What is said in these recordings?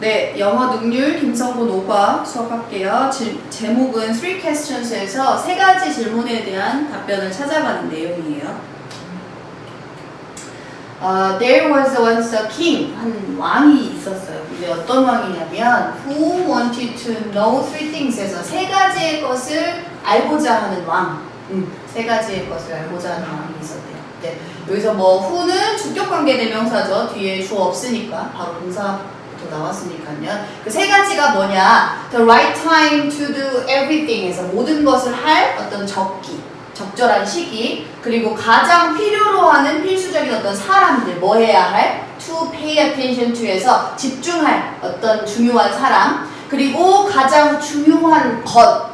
네, 영어 능률 김성곤 5과 수업할게요. 질- 제목은 Three Questions에서 세 가지 질문에 대한 답변을 찾아가는 내용이에요. 어, there was once a king, 한 왕이 있었어요. 근데 어떤 왕이냐면 who wanted to know three things에서 세 가지의 것을 알고자 하는 왕. 음, 세 가지의 것을 알고자 하는 왕이 있었대요. 네, 여기서 뭐 who는 주격관계 대명사죠. 뒤에 주 없으니까 바로 동사부터 나왔으니까요. 그 세 가지가 뭐냐? The right time to do everything에서 모든 것을 할 어떤 적기. 적절한 시기 그리고 가장 필요로 하는 필수적인 어떤 사람들 뭐 해야 할 to pay attention to에서 집중할 어떤 중요한 사람 그리고 가장 중요한 것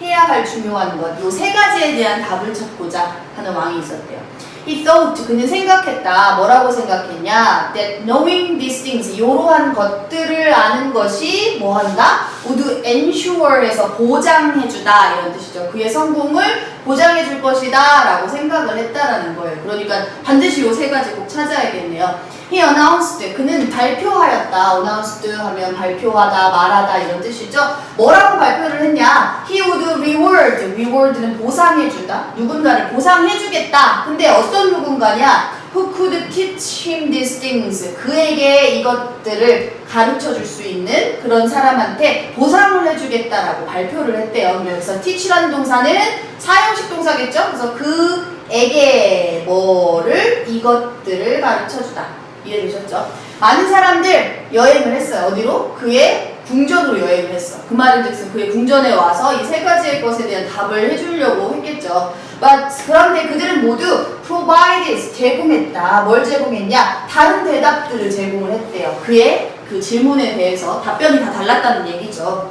해야 할 중요한 것요세 가지에 대한 답을 찾고자 하는 왕이 있었대요. He thought 그는 생각했다. 뭐라고 생각했냐? That knowing these things 이러한 것들을 아는 것이 뭐 한다? 모두 ensure에서 보장해주다 이런 뜻이죠. 그의 성공을 보장해줄 것이다라고 생각을 했다라는 거예요. 그러니까 반드시 요 세 가지 꼭 찾아야겠네요. He announced 그는 발표하였다. announced 하면 발표하다, 말하다 이런 뜻이죠. 뭐라고 발표를 했냐? He would reward. reward는 보상해주다. 누군가를 보상해주겠다. 근데 어떤 누군가냐? Who could teach him these things? 그에게 이것들을 가르쳐 줄 수 있는 그런 사람한테 보상을 해주겠다라고 발표를 했대요. 그래서 teach라는 동사는 사용식 동사겠죠? 그래서 그에게 뭐를 이것들을 가르쳐 주다. 이해되셨죠? 많은 사람들 여행을 했어요. 어디로? 그의 궁전으로 여행을 했어. 그 말은 즉슨 그의 궁전에 와서 이 세 가지의 것에 대한 답을 해주려고 했겠죠. But 그런데 그들은 모두 provided 제공했다. 뭘 제공했냐? 다른 대답들을 제공을 했대요. 그의 그 질문에 대해서 답변이 다 달랐다는 얘기죠.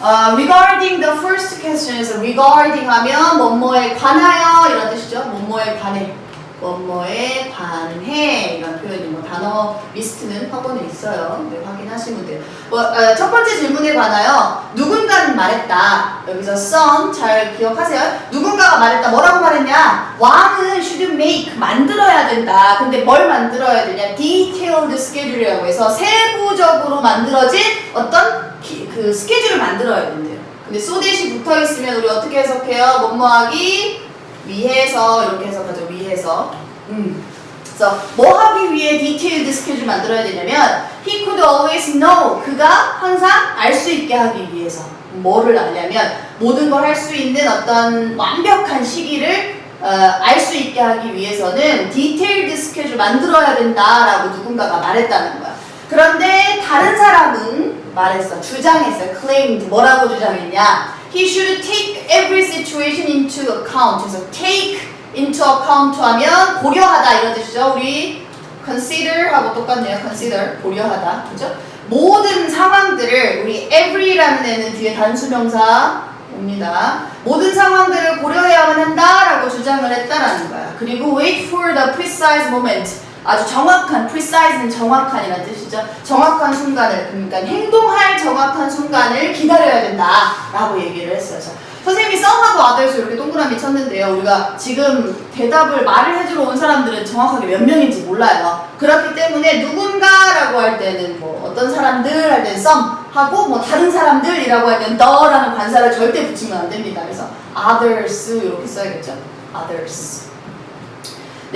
어, regarding the first question에서 regarding 하면 뭐뭐에 관하여 이런 뜻이죠. 뭐뭐에 관해. 뭐뭐에 관해 이런 표현이 뭐 단어 리스트는 학원에 있어요. 네, 확인하시면 돼요. 뭐, 어, 첫 번째 질문에 관하여 누군가는 말했다. 여기서 some 잘 기억하세요. 누군가가 말했다. 뭐라고 말했냐? 왕은 should make 만들어야 된다. 근데 뭘 만들어야 되냐? detailed schedule이라고 해서 세부적으로 만들어진 어떤 기- 그 스케줄을 만들어야 된대요. 근데 소댓이 붙어 있으면 우리 어떻게 해석해요? 뭐뭐하기 위해서 이렇게 해석하죠. 위해서. 음. 그래서 뭐 하기 위해 디테일드 스케줄 만들어야 되냐면 he could always know 그가 항상 알 수 있게 하기 위해서 뭐를 아냐면 모든 걸 할 수 있는 어떤 완벽한 시기를 어, 알 수 있게 하기 위해서는 디테일드 스케줄 만들어야 된다라고 누군가가 말했다는 거야. 그런데 다른 사람은 말했어. 주장했어. claimed 뭐라고 주장했냐? He should take every situation into account. 그래서 take into account 하면 고려하다 이런 뜻이죠. 우리 consider 하고 똑같네요. consider 고려하다. 그죠? 모든 상황들을 우리 every라는 애는 뒤에 단수명사 옵니다. 모든 상황들을 고려해야만 한다라고 주장을 했다라는 거야. 그리고 wait for the precise moment. 아주 정확한, precise는 정확한이라는 뜻이죠. 정확한 순간을, 그러니까 행동할 정확한 순간을 기다려야 된다라고 얘기를 했어요. 자, 선생님이 썸하고 아들수 이렇게 동그라미 쳤는데요. 우리가 지금 대답을 말을 해주러 온 사람들은 정확하게 몇 명인지 몰라요. 그렇기 때문에 누군가라고 할 때는 뭐 어떤 사람들 할 때는 썸 하고 뭐 다른 사람들이라고 할 때는 너라는 관사를 절대 붙이면 안 됩니다. 그래서 others 이렇게 써야겠죠. others.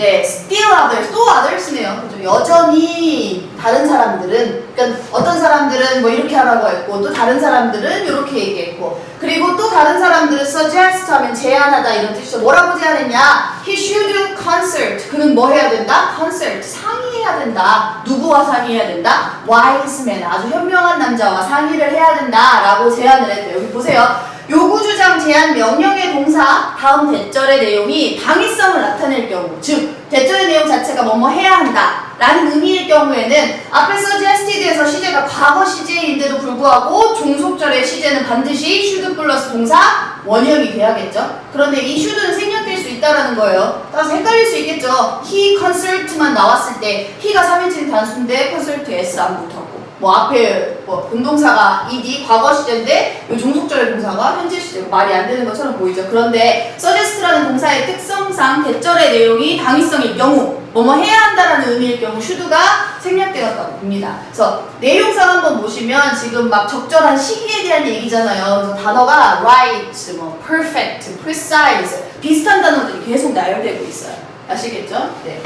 네, still others, 또 others네요. 그죠? 여전히 다른 사람들은, 그러니까 어떤 사람들은 뭐 이렇게 하라고 했고, 또 다른 사람들은 이렇게 얘기했고, 그리고 또 다른 사람들은 suggest 하면 제안하다 이런 뜻이죠. 뭐라고 제안했냐? He should consult. 그는 뭐 해야 된다? consult. 상의해야 된다. 누구와 상의해야 된다? wise man. 아주 현명한 남자와 상의를 해야 된다 라고 제안을 했대요. 여기 보세요. 요구 주장 제안 명령의 동사 다음 대절의 내용이 당위성을 나타낼 경우 즉 대절의 내용 자체가 뭐뭐 해야 한다 라는 의미일 경우에는 앞에 suggested에서 시제가 과거 시제인데도 불구하고 종속절의 시제는 반드시 should 플러스 동사 원형이 돼야겠죠? 그런데 이 should는 생략될 수 있다라는 거예요. 따라서 헷갈릴 수 있겠죠? He consult만 나왔을 때 he가 3인칭 단수인데 consult s 안 붙었고 뭐 앞에 뭐 본동사가 ed 과거 시제인데 이 종속절의 동사가 현재 시제 말이 안 되는 것처럼 보이죠. 그런데 suggest라는 동사의 특성상 대절의 내용이 당위성일 경우 뭐뭐 해야 한다라는 의미일 경우 should가 생략되었다고 봅니다. 그래서 내용상 한번 보시면 지금 막 적절한 시기에 대한 얘기잖아요. 그래서 단어가 right, 뭐 perfect, precise 비슷한 단어들이 계속 나열되고 있어요. 아시겠죠? 네.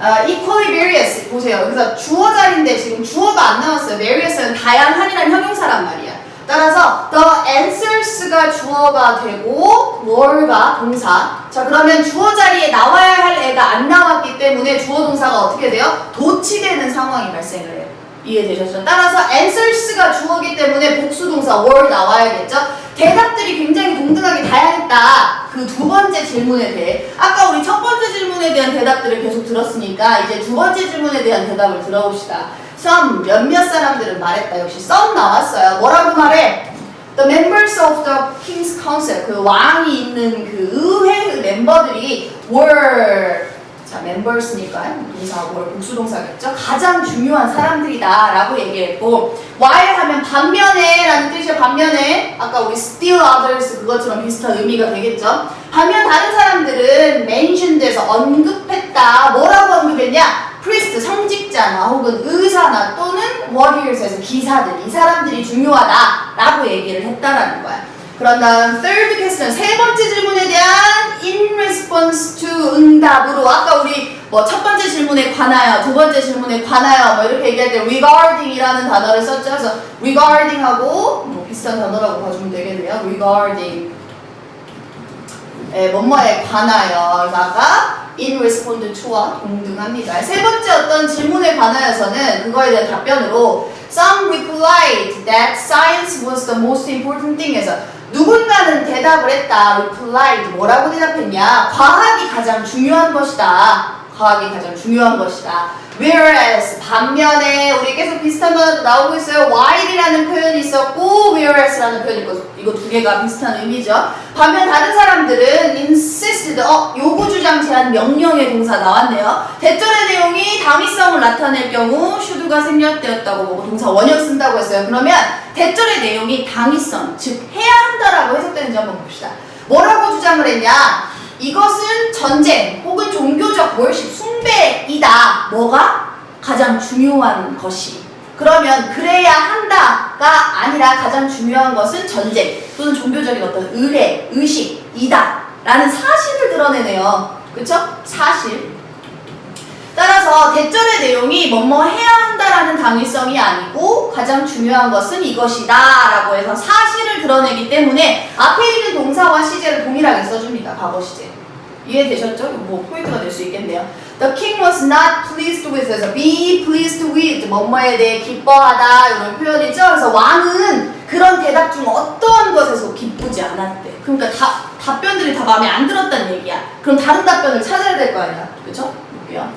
아, equally various 보세요. 그래서 주어 자리인데 지금 주어가 안 나왔어요. various는 다양한이라는 형용사란 말이야. 따라서 the answers가 주어가 되고 were가 동사. 자 그러면 주어 자리에 나와야 할 애가 안 나왔기 때문에 주어 동사가 어떻게 돼요? 도치되는 상황이 발생을 해요. 이해되셨죠? 따라서 answers가 주어기 때문에 복수 동사 were 나와야겠죠? 대답들이 굉장히 동등하게 다양했다. 그 두 번째 질문에 대해 아까 우리 첫 번째 질문에 대한 대답들을 계속 들었으니까 이제 두 번째 질문에 대한 대답을 들어봅시다. some 몇몇 사람들은 말했다. 역시 some 나왔어요. 뭐라고 말해? The members of the King's Council 그 왕이 있는 그 의회 멤버들이 were 자, members니까 동사 뭘 복수동사겠죠? 가장 중요한 사람들이다라고 얘기했고 while 하면 반면에라는 뜻이에요. 반면에 아까 우리 still others 그것처럼 비슷한 의미가 되겠죠? 반면 다른 사람들은 mentioned에서 언급했다. 뭐라고 언급했냐? priest 성직자나 혹은 의사나 또는 warriors에서 기사들 이 사람들이 중요하다라고 얘기를 했다라는 거야. 그런 다음 third question은 세 번째 질문에 대한 in response to 응답으로 아까 우리 뭐 첫 번째 질문에 관하여 두 번째 질문에 관하여 뭐 이렇게 얘기할 때 regarding이라는 단어를 썼죠. 그래서 regarding하고 뭐 비슷한 단어라고 봐주면 되겠네요. regarding 예, 뭐뭐에 관하여 아까 in response to와 동등합니다. 세 번째 어떤 질문에 관하여서는 그거에 대한 답변으로 some replied that science was the most important thing 해서 누군가는 대답을 했다. replied 뭐라고 대답했냐? 과학이 가장 중요한 것이다. 과학이 가장 중요한 것이다. Whereas 반면에 우리 계속 비슷한 단어도 나오고 있어요. while이라는 표현이 있었고 whereas라는 표현이 있고 이거 두 개가 비슷한 의미죠. 반면 다른 사람들은 insisted 어 요구 주장 제한 명령의 동사 나왔네요. 대절의 내용이 당위성을 나타낼 경우 should가 생략되었다고 보고 동사 원형 쓴다고 했어요. 그러면 대절의 내용이 당위성 즉 해야 한다라고 해석되는지 한번 봅시다. 뭐라고 주장을 했냐? 이것은 전쟁 혹은 종교적 월십 숭배이다. 뭐가 가장 중요한 것이. 그러면 그래야 한다가 아니라 가장 중요한 것은 전쟁 또는 종교적인 어떤 의례, 의식이다. 라는 사실을 드러내네요. 그쵸? 사실. 따라서 대절의 내용이 뭐뭐 해야 한다라는 당위성이 아니고 가장 중요한 것은 이것이다 라고 해서 사실을 드러내기 때문에 앞에 있는 동사와 시제를 동일하게 써줍니다. 과거 시제. 이해되셨죠? 뭐 포인트가 될 수 있겠네요. The king was not pleased with 에서 be pleased with 뭐뭐에 대해 기뻐하다 이런 표현이죠. 그래서 왕은 그런 대답 중 어떠한 것에서 기쁘지 않았대. 그러니까 다, 답변들이 다 마음에 안 들었다는 얘기야. 그럼 다른 답변을 찾아야 될 거 아니야. 그쵸? 볼게요.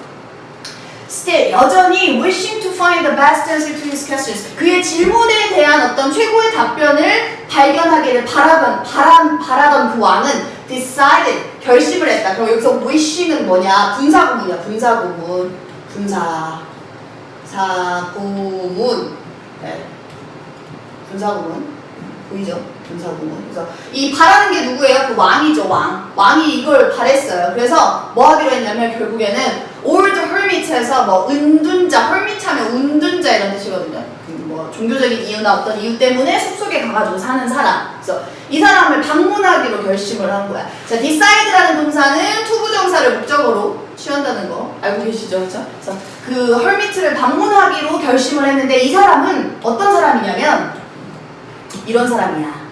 Still 여전히 wishing to find the best answer to his questions. 그의 질문에 대한 어떤 최고의 답변을 발견하기를 바라던 바람 바라던 그 왕은 decided 결심을 했다. 그럼 여기서 wishing은 뭐냐? 분사구문이야. 분사구문. 분사 사구문. 네. 분사구문. 보이죠? 분사구문. 그래서 이 바라는 게 누구예요? 그 왕이죠, 왕. 왕이 이걸 바랬어요. 그래서 뭐 하기로 했냐면 결국에는 old hermit에서 뭐 은둔자, hermit 하면 운둔자 이런 뜻이거든요. 그뭐 종교적인 이유나 어떤 이유 때문에 숲속에 가가지고 사는 사람. 그래서 이 사람을 방문하기로 결심을 한 거야. 자, decide라는 동사는 투부 정사를 목적으로 취한다는 거 알고 계시죠? 그죠? 그래서 그 hermit를 방문하기로 결심을 했는데 이 사람은 어떤 사람이냐면 이런 사람이야.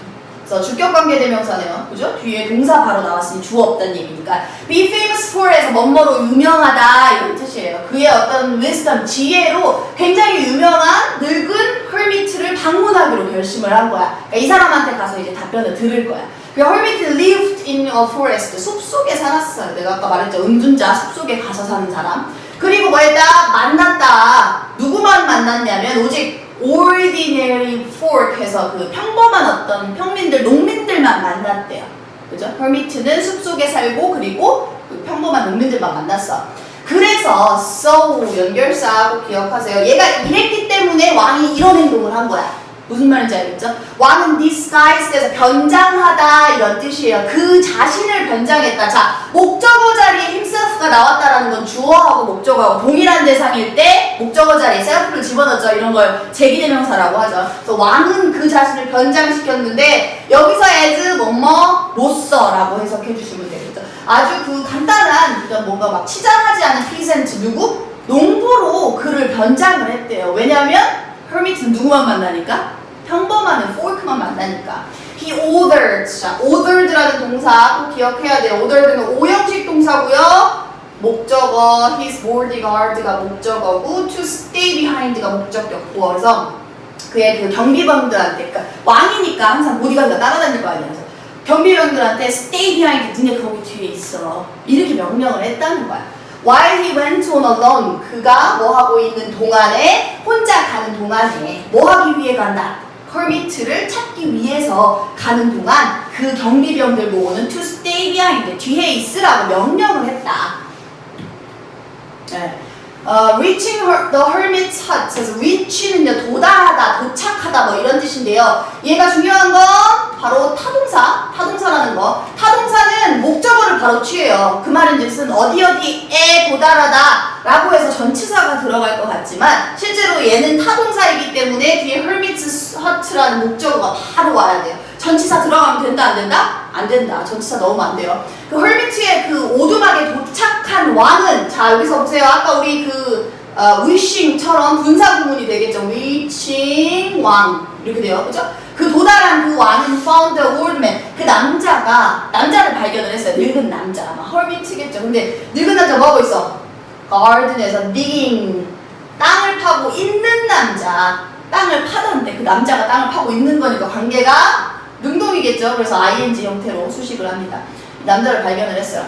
그래서 주격 관계 대명사네요. 그죠? 뒤에 동사 바로 나왔으니 주어 없다는 얘기니까 be famous for에서 뭐뭐로 유명하다 이런 뜻이에요. 그의 어떤 wisdom, 지혜로 굉장히 유명한 늙은 hermit를 방문하기로 결심을 한 거야. 그러니까 이 사람한테 가서 이제 답변을 들을 거야. 그 hermit lived in a forest. 숲속에 살았어요. 내가 아까 말했죠. 은둔자, 숲속에 가서 사는 사람. 그리고 뭐 했다? 만났다. 누구만 만났냐면 오직 ordinary folk 해서 그 평범한 어떤 평민들, 농민들만 만났대요. 그죠? hermit는 숲속에 살고 그리고 그 평범한 농민들만 만났어. 그래서 so 연결사하고 기억하세요. 얘가 이랬기 때문에 왕이 이런 행동을 한 거야. 무슨 말인지 알겠죠? 왕은 disguise돼서 변장하다 이런 뜻이에요. 그 자신을 변장했다. 자, 목적어 자리에 himself가 나왔다라는 건 주어하고 목적어하고 동일한 대상일 때 목적어 자리에 self를 집어넣죠. 이런 걸 제기대명사라고 하죠. 그래서 왕은 그 자신을 변장시켰는데 여기서 as 뭐뭐로서라고 해석해 주시면 되겠죠. 아주 그 간단한 뭔가 막 치장하지 않은 피센트 누구? 농부로 그를 변장을 했대요. 왜냐하면 hermit은 누구만 만나니까? 평범한 fork만 만나니까. He ordered. 자, ordered라는 동사 꼭 기억해야 돼요. ordered는 오형식 동사고요. 목적어, his bodyguard가 목적어고, to stay behind가 목적격 보어서 그의 그 경비병들한테, 그러니까 왕이니까 항상 보디가드가 따라다닐 거 아니야. 그래서 경비병들한테 stay behind, 니네 거기 뒤에 있어. 이렇게 명령을 했다는 거야. While he went on alone, 그가 뭐 하고 있는 동안에 혼자 가는 동안에 뭐 하기 위해 간다. hermit를 찾기 위해서 가는 동안 그 경비병들 보고는 to stay behind 뒤에 있으라고 명령을 했다. 네. 어, reaching her, the hermit's hut. 그래서 reach는요 도달하다, 도착하다 뭐 이런 뜻인데요. 얘가 중요한 건 바로 타동사, 타동사라는 거. 타동사는 목적어를 바로 취해요. 그 말인즉슨 어디 어디에 도달하다라고 해서 전치사가 들어갈 것 같지만 실제로 얘는 타동사이기 때문에 뒤에 hermit's hut라는 목적어가 바로 와야 돼요. 전치사 들어가면 된다 안 된다? 안 된다. 전치사 넣으면 안 돼요. 그 헐미트의 그 오두막에 도착한 왕은 자 여기서 보세요. 아까 우리 그 어, wishing처럼 분사 구문이 되겠죠. wishing 왕 이렇게 돼요. 그죠? 그 도달한 그 왕은 found a old man. 그 남자가 남자를 발견을 했어요. 늙은 남자. 헐미트겠죠. 근데 늙은 남자 뭐 하고 있어? garden에서 digging 땅을 파고 있는 남자. 땅을 파던데 그 남자가 땅을 파고 있는 거니까 관계가 능동이겠죠. 그래서 ing 형태로 수식을 합니다. 남자를 발견을 했어요.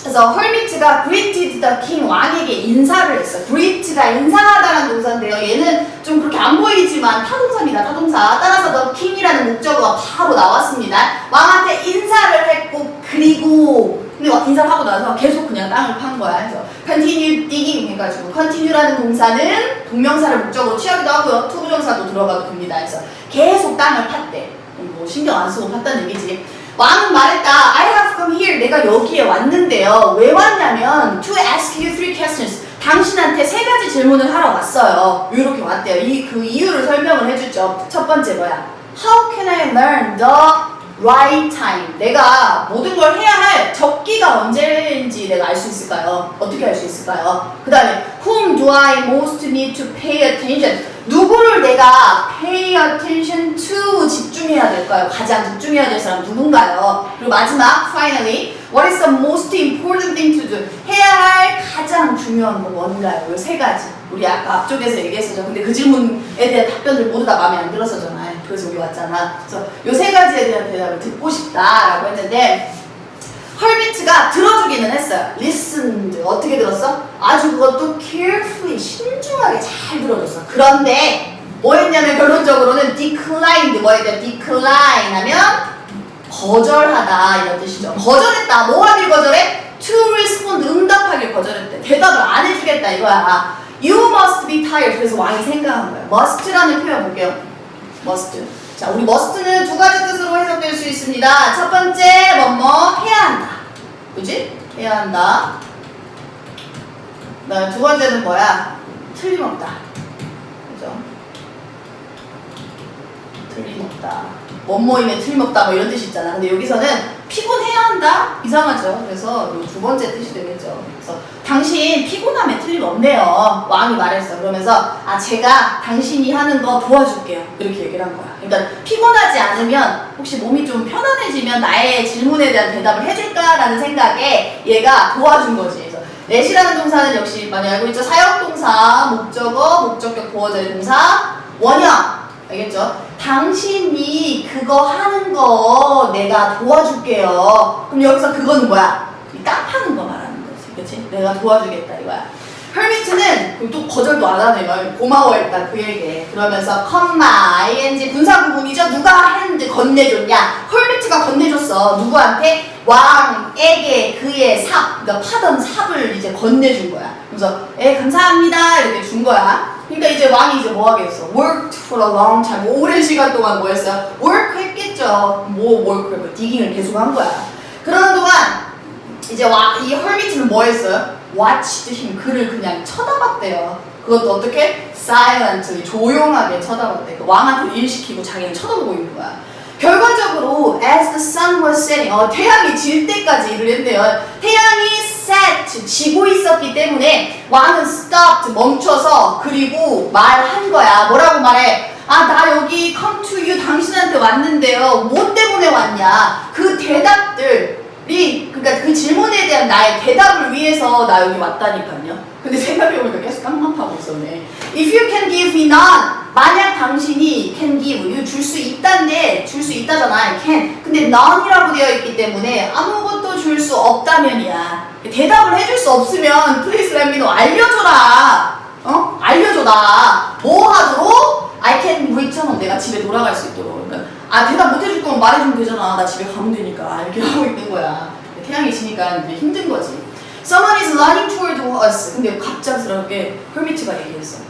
그래서 헐미트가 greeted the king 왕에게 인사를 했어. greet가 인사하다라는 동사인데요. 얘는 좀 그렇게 안 보이지만 타동사입니다. 타동사. 따라서 the king이라는 목적어가 바로 나왔습니다. 왕한테 인사를 했고 그리고 근데 와- 인사를 하고 나서 계속 그냥 땅을 판 거야. 그래서 continue digging 해가지고 continue라는 동사는 동명사를 목적으로 취하기도 하고요. 투부정사도 들어가도 됩니다. 그래서 계속 땅을 팠대. 뭐 신경 안 쓰고 팠다는 얘기지. 왕은 말했다. I have come here. 내가 여기에 왔는데요. 왜 왔냐면 to ask you three questions. 당신한테 세 가지 질문을 하러 왔어요. 이렇게 왔대요. 이 그 이유를 설명을 해주죠. 첫 번째 뭐야? How can I learn the right time? 내가 모든 걸 해야 할 적기가 언제인지 내가 알 수 있을까요? 어떻게 알 수 있을까요? 그 다음에 Whom do I most need to pay attention? 누구를 내가 pay attention to 집중해야 될까요? 가장 집중해야 될 사람 누군가요? 그리고 마지막 finally what is the most important thing to do? 해야 할 가장 중요한 건 뭔가요? 이 세 가지 우리 아까 앞쪽에서 얘기했었죠. 근데 그 질문에 대한 답변들 모두 다 마음에 안 들었었잖아요. 그래서 여기 왔잖아. 그래서 이 세 가지에 대한 대답을 듣고 싶다라고 했는데 헐비트가 들어주기는 했어요. listened. 어떻게 들었어? 아주 그것도 carefully, 신중하게 잘 들어줬어. 그런데 뭐 했냐면 결론적으로는 declined. 뭐 했냐? decline 하면 거절하다 이런 뜻이죠. 거절했다. 뭐 하길 거절해? to respond. 응답하길 거절했대. 대답을 안 해주겠다 이거야. You must be tired. 그래서 왕이 생각한 거예요. must라는 표현 볼게요. must. 자, 우리 must는 두 가지 뜻으로 해석될 수 있습니다. 첫 번째, 뭐뭐 해야 한다. 그지? 해야 한다. 그다음에 두 번째는 뭐야? 틀림없다. 그죠? 틀림없다. 뭐뭐이면 틀림없다 뭐 이런 뜻이 있잖아. 근데 여기서는 피곤해야 한다? 이상하죠. 그래서 이두 번째 뜻이 되겠죠. 그래서 당신 피곤함에 틀림없네요. 왕이 말했어. 그러면서 아 제가 당신이 하는 거 도와줄게요. 이렇게 얘기를 한 거야. 그러니까 피곤하지 않으면 혹시 몸이 좀 편안해지면 나의 질문에 대한 대답을 해줄까라는 생각에 얘가 도와준 거지. 그래서 넷이라는 동사는 역시 많이 알고 있죠. 사역동사, 목적어, 목적격 보어자의 동사, 원형. 알겠죠? 당신이 그거 하는 거 내가 도와줄게요. 그럼 여기서 그거는 뭐야? 파는 거 말하는 거지. 그치? 내가 도와주겠다 이거야. 헐미트는 또 거절도 안 하네요. 고마워했다 그 얘기에. 그러면서 컴마 ing 분사 구문이죠. 누가 했는데 건네줬냐? 헐미트가 건네줬어. 누구한테? 왕에게 그의 삽, 그러니까 파던 삽을 이제 건네준 거야. 그래서 에 감사합니다 이렇게 준 거야. 그러니까 이제 왕이 이제 뭐 하겠어? Worked for a long time. 뭐 오랜 시간 동안 뭐 했어요? Work 했겠죠. 뭐 work, 뭐 디깅을 계속 한 거야. 그러는 동안 이제 와, 이 헐미트는 뭐 했어요? watched him. 그를 그냥 쳐다봤대요. 그것도 어떻게? silently. 조용하게 쳐다봤대. 그 왕한테 일 시키고 자기는 쳐다보고 있는 거야. 결과적으로 as the sun was setting 어, 태양이 질 때까지 일을 했대요. set 지고 있었기 때문에 왕은 stopped 멈춰서 그리고 말한 거야. 뭐라고 말해? 아 나 여기 come to you 당신한테 왔는데요. 뭐 때문에 왔냐? 그 대답들이 그러니까 그 질문에 대한 나의 대답을 위해서 나 여기 왔다니까요. 근데 생각해보니까 계속 깡망하고 있었네. If you can give me none 만약 당신이 can give you 줄수 있다인데 줄 수 있다잖아 can. 근데 none이라고 되어 있기 때문에 아무것도 줄 수 없다면이야. 대답을 해줄 수 없으면 please let me know. 알려줘라. 어? 알려줘 나뭐 하도록 I can return. 내가 집에 돌아갈 수 있도록. 그러니까 아 대답 못 해줄 거면 말해주면 되잖아. 나 집에 가면 되니까. 이렇게 하고 있는 거야. 태양이 지니까 힘든 거지 Someone is running toward us. 근데 갑작스럽게 헐미트가 얘기했어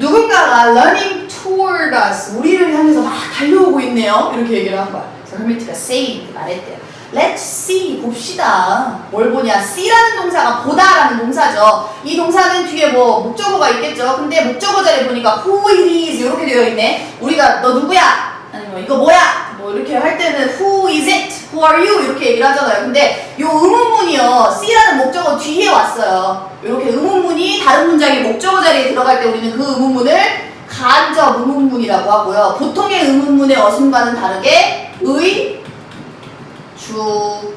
누군가가 running toward us 우리를 향해서 막 달려오고 있네요. 이렇게 얘기를 한 거야. 그래서 헐미트가 say 말했대요. Let's see 봅시다. 뭘 보냐? See라는 동사가 보다라는 동사죠. 이 동사는 뒤에 뭐 목적어가 있겠죠. 근데 목적어 자리에 보니까 who it is 이렇게 되어 있네. 우리가 너 누구야? 아니면 이거 뭐야 뭐 이렇게 할 때는 who is it? Who are you? 이렇게 얘기를 하잖아요. 근데 요 의문문이요. See라는 목적어 뒤에 왔어요. 이렇게 의문문이 다른 문장의 목적어 자리에 들어갈 때 우리는 그 의문문을 간접 의문문이라고 하고요. 보통의 의문문의 어순과는 다르게 의 주,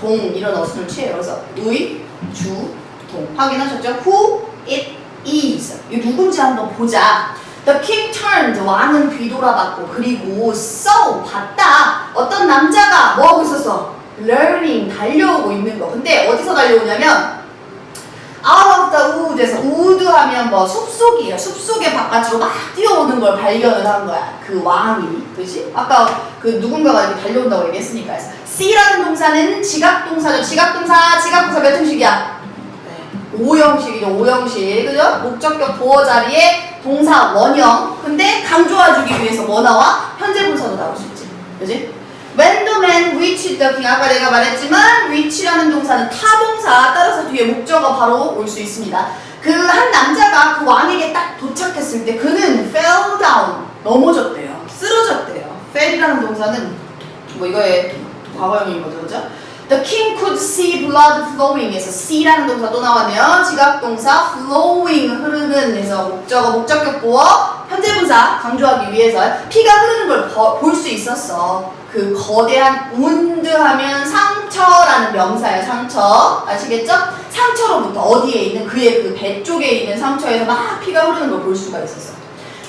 동 이런 어순을 취해요. 그래서 의, 주, 동. 확인하셨죠? Who it is. 이 누군지 한번 보자. The king turned 왕은 뒤돌아봤고 그리고 saw 봤다 어떤 남자가 뭐 하고 있었어? learning 달려오고 있는 거. 근데 어디서 달려오냐면 out of the wood에서 wood 하면 뭐 숲속이에요. 숲속의 바깥으로 막 뛰어오는 걸 발견을 한 거야. 그 왕이. 그지? 아까 그 누군가가 이렇게 달려온다고 얘기했으니까. see라는 동사는 지각 동사죠. 지각 동사, 지각 동사 몇 형식이야? 네. 오형식이죠. 오형식. 그죠? 목적격 보어 자리에 동사 원형. 근데 강조해주기 위해서 뭐 나와? 현재 분사도 나올 수 있지. 그지? When the man reached the king 아까 내가 말했지만 reach라는 동사는 타동사 따라서 뒤에 목적어 바로 올 수 있습니다. 그 한 남자가 그 왕에게 딱 도착했을 때 그는 fell down 넘어졌대요. 쓰러졌대요. fell이라는 동사는 뭐 이거의 과거형인 거죠, 그죠? The king could see blood flowing에서 see라는 동사 또 나왔네요. 지각동사 flowing 흐르는 에서 목적어 목적격 보어 현재 분사 강조하기 위해서 피가 흐르는 걸 볼 수 있었어. 그 거대한 wound 하면 상처라는 명사예요. 상처 아시겠죠? 상처로부터 어디에 있는 그의 그 배 쪽에 있는 상처에서 막 피가 흐르는 걸 볼 수가 있었어.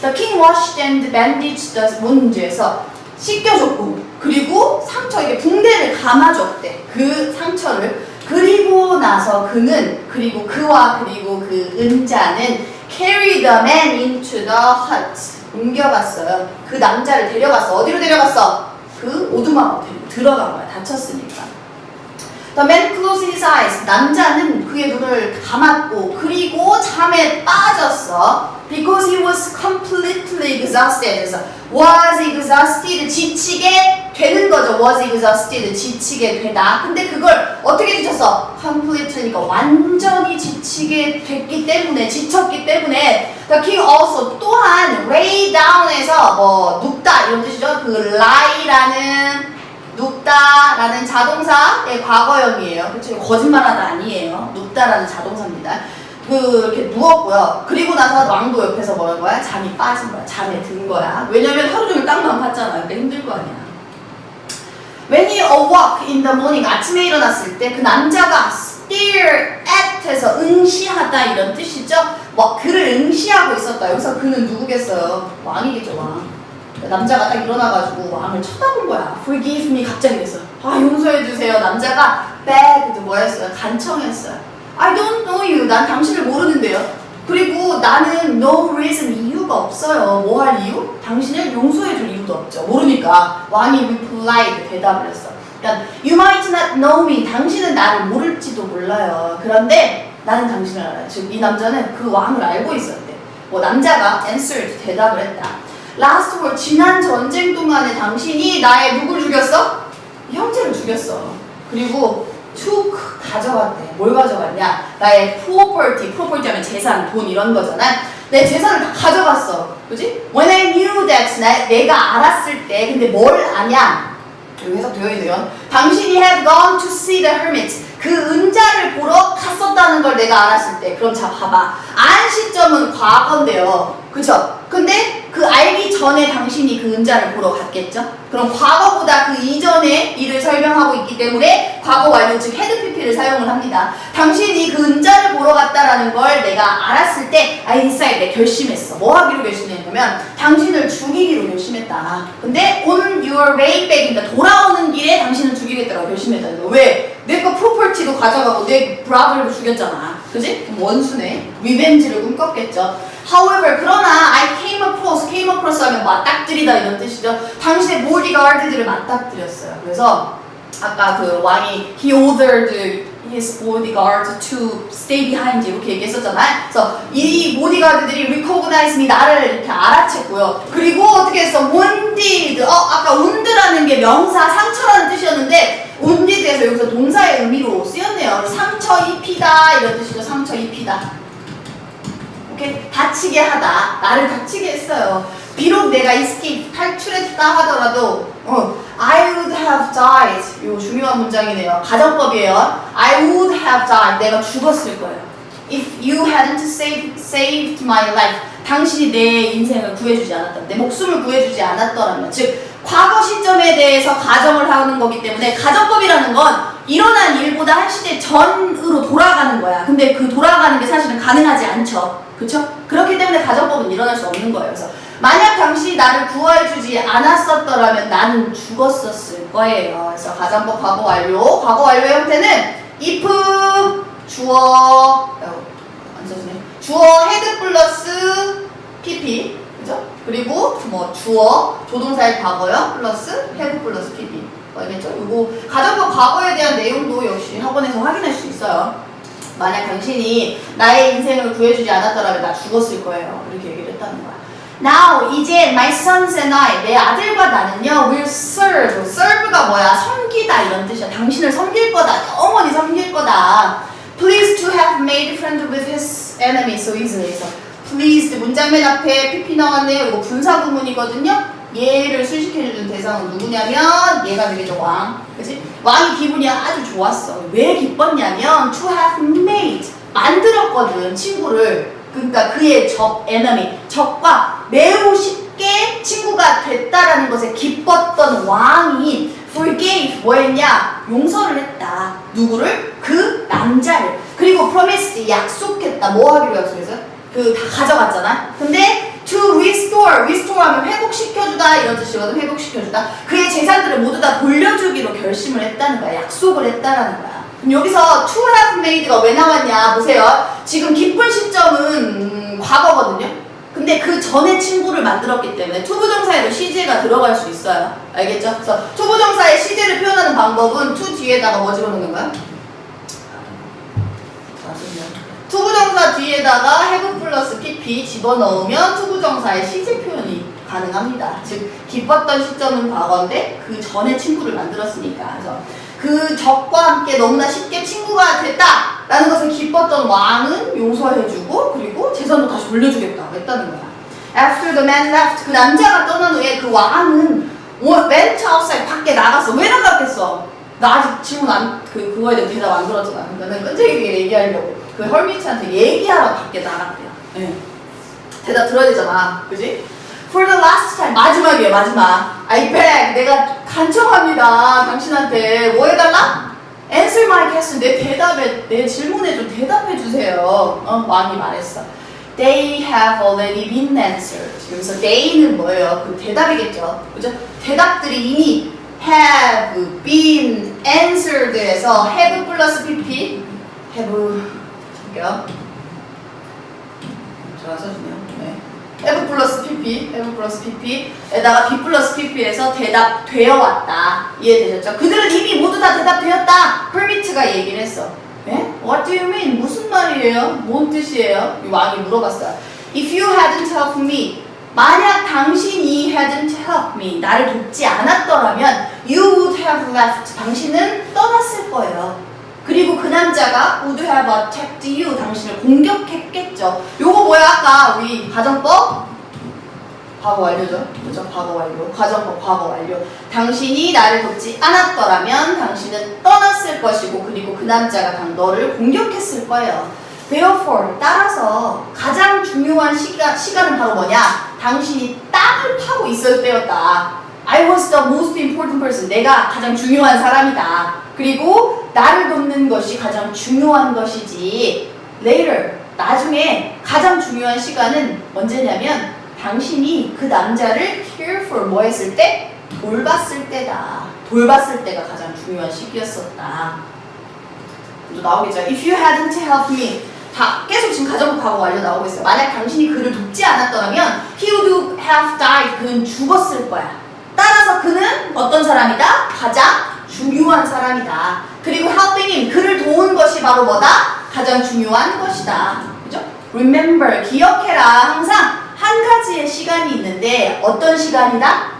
The king washed and bandaged the wound에서 씻겨줬고 그리고 상처 이게 붕대를 감아줬대. 그 상처를. 그리고 나서 그는 그리고 그와 그리고 그 은자는 carry the man into the hut. 옮겨갔어요. 그 남자를 데려갔어. 어디로 데려갔어? 그 오두막으로 들어간 거야. 다쳤으니까. The man closed his eyes. 남자는 그의 눈을 감았고 그리고 잠에 빠졌어. Because he was completely exhausted. 그래서 was exhausted 지치게 되는 거죠. was exhausted 지치게 되다. 근데 그걸 어떻게 지쳤어? completely니까 완전히 지치게 됐기 때문에 지쳤기 때문에 the king also 또한 lay down에서 뭐 눕다 이런 뜻이죠. 그 lie라는 눕다라는 자동사의 과거형이에요. 그렇죠? 거짓말하다 아니에요. 눕다라는 자동사입니다. 그 이렇게 누웠고요. 그리고 나서 왕도 옆에서 뭐라는 거야? 잠이 빠진 거야. 잠에 든 거야. 왜냐면 하루 종일 땅만 팠잖아요. 그러니까 힘들 거 아니야. When he awoke in the morning 아침에 일어났을 때 그 남자가 stare at에서 응시하다 이런 뜻이죠. 뭐 그를 응시하고 있었다. 여기서 그는 누구겠어요? 왕이겠죠 왕. 남자가 딱 일어나가지고 왕을 쳐다본 거야. Forgive me 갑자기 그랬어. 아 용서해 주세요. 남자가 begged 뭐였어요? 간청했어요. I don't know you. 난 당신을 모르는데요. 그리고 나는 no reason 이유가 없어요. 뭐 할 이유? 당신을 용서해줄 이유도 없죠. 모르니까 왕이 replied 대답을 했어. 그러니까 you might not know me. 당신은 나를 모를지도 몰라요. 그런데 나는 당신을 알아요. 즉 이 남자는 그 왕을 알고 있었대. 뭐 남자가 answered 대답을 했다. last war 지난 전쟁 동안에 당신이 나의 누굴 죽였어? 형제를 죽였어. 그리고 took 가져갔대. 뭘 가져갔냐? 나의 property, property 하면 재산, 돈 이런 거잖아. 내 재산을 다 가져갔어. 그지? When I knew that 나, 내가 알았을 때 근데 뭘 아냐? 여기 해석되어 있네요. 당신이 have gone to see the hermit. 그 은자를 보러 갔었다는 걸 내가 알았을 때. 그럼 자 봐봐. 안 시점은 과거인데요. 그쵸? 근데 그 알기 전에 당신이 그 은자를 보러 갔겠죠? 그럼 과거보다 그 이전의 일을 설명하고 있기 때문에 과거 완료 즉 헤드 PP를 사용을 합니다. 당신이 그 은자를 보러 갔다라는 걸 내가 알았을 때내 결심했어. 뭐 하기로 결심했냐면 당신을 죽이기로 결심했다. 근데 on your way back 그러니까 돌아오는 길에 당신을 죽이겠다고 결심했다는 거. 왜? 내 거 프로퍼티도 가져가고 내 브라더를 죽였잖아. 그지? 원수네. 리벤지를 꿈꿨겠죠. However, 그러나 I came across, came across 하면 맞닥뜨리다 이런 뜻이죠. 당신의 bodyguard들을 맞닥뜨렸어요. 그래서 아까 그 왕이 he ordered his bodyguard to stay behind 이렇게 얘기했었잖아요. 그래서 이 보디가드들이 recognize me 나를 이렇게 알아챘고요. 그리고 어떻게 했어? wounded. 어 아까 wound라는 게 명사 상처라는 뜻이었는데 wounded에서 여기서 동사의 의미로 쓰였네요. 상처 입히다 이런 뜻이죠. 상처 입히다. 오케이 다치게 하다. 나를 다치게 했어요. 비록 내가 escape 탈출했다 하더라도 어, I would have died. 이거 중요한 문장이네요. 가정법이에요. I would have died. 내가 죽었을 거예요. If you hadn't saved, saved my life. 당신이 내 인생을 구해주지 않았다면 내 목숨을 구해주지 않았더라면 즉 과거 시점에 대해서 가정을 하는 거기 때문에 가정법이라는 건 일어난 일보다 한 시대 전으로 돌아가는 거야. 근데 그 돌아가는 게 사실은 가능하지 않죠. 그쵸? 그렇기 때문에 가정법은 일어날 수 없는 거예요. 그래서 만약 당신이 나를 구해주지 않았었더라면 나는 죽었었을 거예요. 그래서 가정법 과거 완료. 과거 완료의 형태는 if 주어 어. 주어 헤드 플러스 pp 그죠? 그리고 뭐 주어 조동사의 과거요 플러스 have 플러스 pp 알겠죠? 이거 가정법 과거에 대한 내용도 역시 학원에서 확인할 수 있어요. 만약 당신이 나의 인생을 구해주지 않았더라면 나 죽었을 거예요. 이렇게 얘기를 했다는 거야. Now 이제 my sons and I 내 아들과 나는요 will serve serve가 뭐야 섬기다 이런 뜻이야. 당신을 섬길 거다. 영원히 섬길 거다. Pleased to have made friend with his enemy so easily. 그래서 pleased 문장 맨 앞에 pp 나왔네요. 이거 분사 구문이거든요. 얘를 수식해주는 대상은 누구냐면 얘가 되겠죠 왕. 그지? 왕이 기분이 아주 좋았어. 왜 기뻤냐면 to have made 만들었거든 친구를. 그러니까 그의 적 enemy 적과 매우 쉽게 친구가 됐다라는 것에 기뻤던 왕이 forgave 뭐했냐 용서를 했다 누구를 그 남자를 그리고 promised 약속했다 뭐 하기로 약속했어요 그 다 가져갔잖아 근데 to restore restore 하면 회복시켜주다 이런 뜻이거든 회복시켜주다 그의 재산들을 모두 다 돌려주기로 결심을 했다는 거야 약속을 했다라는 거야 그럼 여기서 to have made가 왜 나왔냐 보세요 지금 기쁜 시점은 음, 과거거든요 근데 그 전에 친구를 만들었기 때문에 투부정사에도 시제가 들어갈 수 있어요. 알겠죠? 그래서 투부정사의 시제를 표현하는 방법은 투 뒤에다가 뭐 집어넣는 거야? 투부정사 뒤에다가 have 플러스 pp 집어넣으면 투부정사의 시제 표현이 가능합니다. 즉 기뻤던 시점은 과거인데 그 전에 친구를 만들었으니까 그래서 그 적과 함께 너무나 쉽게 친구가 됐다 라는 것을 기뻤던 왕은 용서해주고 그리고 재산도 다시 돌려주겠다고 했다는 거야. After the man left 그 남자가 떠난 후에 그 왕은 went outside 밖에 나갔어. 왜 나갔겠어? 나 아직 질문 안, 그, 그거에 대한 대답 안 들었잖아. 그러니까는 끈질기게 얘기하려고. 그 헐미치한테 얘기하러 밖에 나갔대요. 예. 대답 들어야 되잖아. 그지? For the last time. 마지막이에요, 마지막. I beg. 내가 간청합니다. 당신한테. 뭐 해달라? Answer my question. 내 대답에, 내 질문에 좀 대답해 주세요. 어, 왕이 말했어. They have already been answered. 여기서 they는 뭐예요? 그 대답이겠죠. 그죠? 대답들이 이미 have been answered에서 have 플러스 pp have 볼게요. 제가 써주네요. 네. F 플러스 PP, F 플러스 PP에다가 B 플러스 PP에서 대답되어 왔다. 이해되셨죠? 그들은 이미 모두 다 대답되었다. permit가 얘기를 했어. 예? What do you mean? 무슨 말이에요? 뭔 뜻이에요? 이 왕이 물어봤어요. If you hadn't helped me, 만약 당신이 hadn't helped me, 나를 돕지 않았더라면 you would have left. 당신은 떠났을 거예요. 그리고 그 남자가 would have attacked you. 당신을 공격했겠죠. 요거 뭐야? 아까 우리 가정법 과거 완료죠. 그죠? 과거 완료. 과정법 과거 완료. 당신이 나를 돕지 않았더라면 당신은 떠났을 것이고 그리고 그 남자가 당 너를 공격했을 거예요. Therefore, 따라서 가장 중요한 시간, 시간은 바로 뭐냐? 당신이 땅을 파고 있을 때였다. Was the most important person. 내가 가장 중요한 사람이다. 그리고 나를 돕는 것이 가장 중요한 것이지. Later, 나중에 가장 중요한 시간은 언제냐면 당신이 그 남자를 care for 뭐 했을 때? 돌봤을 때다. 돌봤을 때가 가장 중요한 시기였었다. 또 나오겠죠. If you hadn't helped me. 다 계속 지금 가정부 과거 완료 나오고 있어요. 만약 당신이 그를 돕지 않았더라면 he would have died. 그는 죽었을 거야. 따라서 그는 어떤 사람이다? 가장 중요한 사람이다. 그리고 him. 그를 도운 것이 바로 뭐다? 가장 중요한 것이다. 그죠? Remember. 기억해라. 항상 한 가지의 시간이 있는데 어떤 시간이다?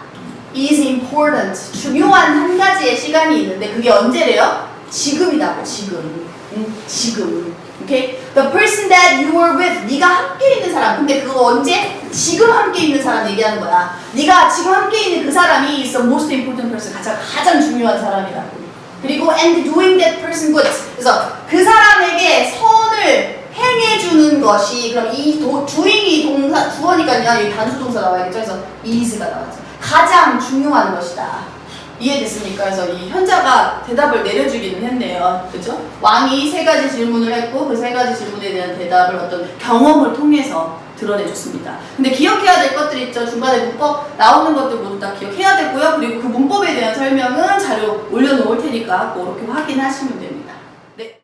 is important. 중요한 한 가지의 시간이 있는데 그게 언제래요? 지금이다고 지금. 음, 지금. 오케이? The person that you were with. 네가 함께 있는 사람. 근데 그거 언제? 지금 함께 있는 사람 얘기하는 거야. 네가 지금 함께 있는 그 사람이 is the most important person. 가장 가장 중요한 사람이라고. 그리고 and doing that person good. 그래서 그 사람에게 선을 행해주는 것이 그럼 이 도, doing이 동사 주어니까요. 여기 단수 동사 나와야겠죠. 그래서 is가 나왔죠. 가장 중요한 것이다. 이해됐습니까? 그래서 이 현자가 대답을 내려주기는 했네요. 그죠? 왕이 세 가지 질문을 했고 그 세 가지 질문에 대한 대답을 어떤 경험을 통해서 드러내줬습니다. 근데 기억해야 될 것들이 있죠. 중간에 문법 나오는 것들 모두 다 기억해야 되고요. 그리고 그 문법에 대한 설명은 자료 올려놓을 테니까 그렇게 확인하시면 됩니다. 네.